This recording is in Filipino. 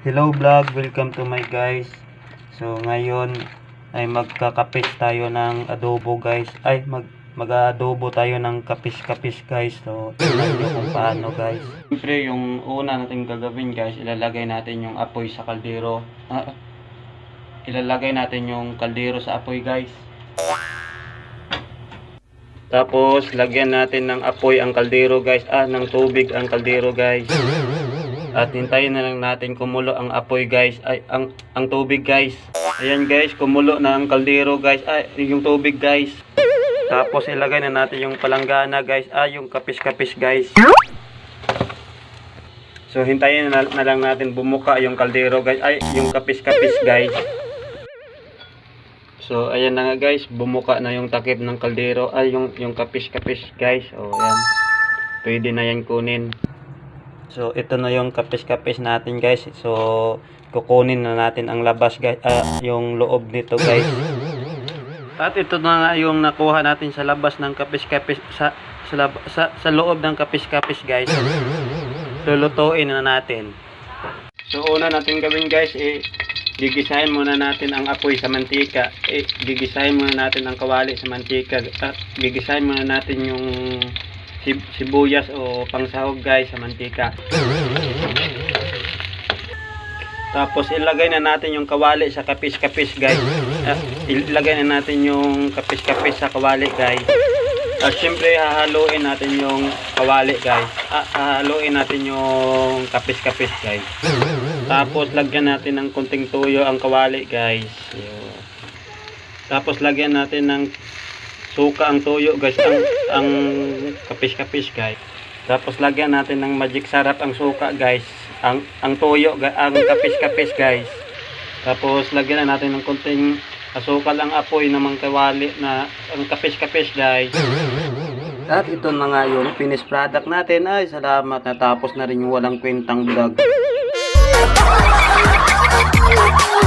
Hello vlog, welcome to my guys. So ngayon ay magkakapis tayo ng adobo guys. Ay mag mag-adobo tayo ng kapis-kapis guys. So tingnan nyo kung paano guys. Siyempre yung una natin gagawin guys, ilalagay natin yung apoy sa kaldero. Ah, ilalagay natin yung kaldero sa apoy guys. Tapos lagyan natin ng apoy ang kaldero guys. Ah, ng tubig ang kaldero guys. At hintayin na lang natin kumulo ang apoy guys. Ay, ang, ang tubig guys. Ayan guys, kumulo na ang kaldero guys. Ay, yung tubig guys. Tapos ilagay na natin yung palanggana guys. Ah, yung kapis-kapis guys. So hintayin na, na lang natin bumuka yung kaldero guys. Ay, yung kapis-kapis guys. So ayan na nga guys, bumuka na yung takip ng kaldero. Ay, yung, yung kapis-kapis guys. O ayan. Pwede na yan kunin. So ito na yung kapis-kapis natin guys. So kukunin na natin ang labas guys, ah, yung loob nito guys. At ito na nga yung nakuha natin sa labas ng kapis-kapis sa sa, lab- sa, sa loob ng kapis-kapis guys. Lulutuin na natin. So una natin gawin guys, eh, gigisahin muna natin ang apoy sa mantika. Eh, gigisahin muna natin ang kawali sa mantika. At gigisahin muna natin yung sibuyas o pangsahog guys sa mantika. Tapos ilagay na natin yung kawali sa kapis-kapis guys. Ah, ilagay na natin yung kapis-kapis sa kawali guys. At syempre hahaluin natin yung kawali guys. Ah, hahaluin natin yung kapis-kapis guys. Tapos lagyan natin ng konting tuyo ang kawali guys. Tapos lagyan natin ng suka ang tuyo guys. Ang, ang kapis-kapis guys. Tapos lagyan natin ng magic sarap ang suka guys. Ang ang toyo, ga- ang kapis-kapis guys. Tapos lagyan na natin ng konting asukal ang apoy ng mga na ang kapis-kapis guys. At ito na nga yung finished product natin. Ay, salamat. Natapos na rin yung walang kwentang vlog.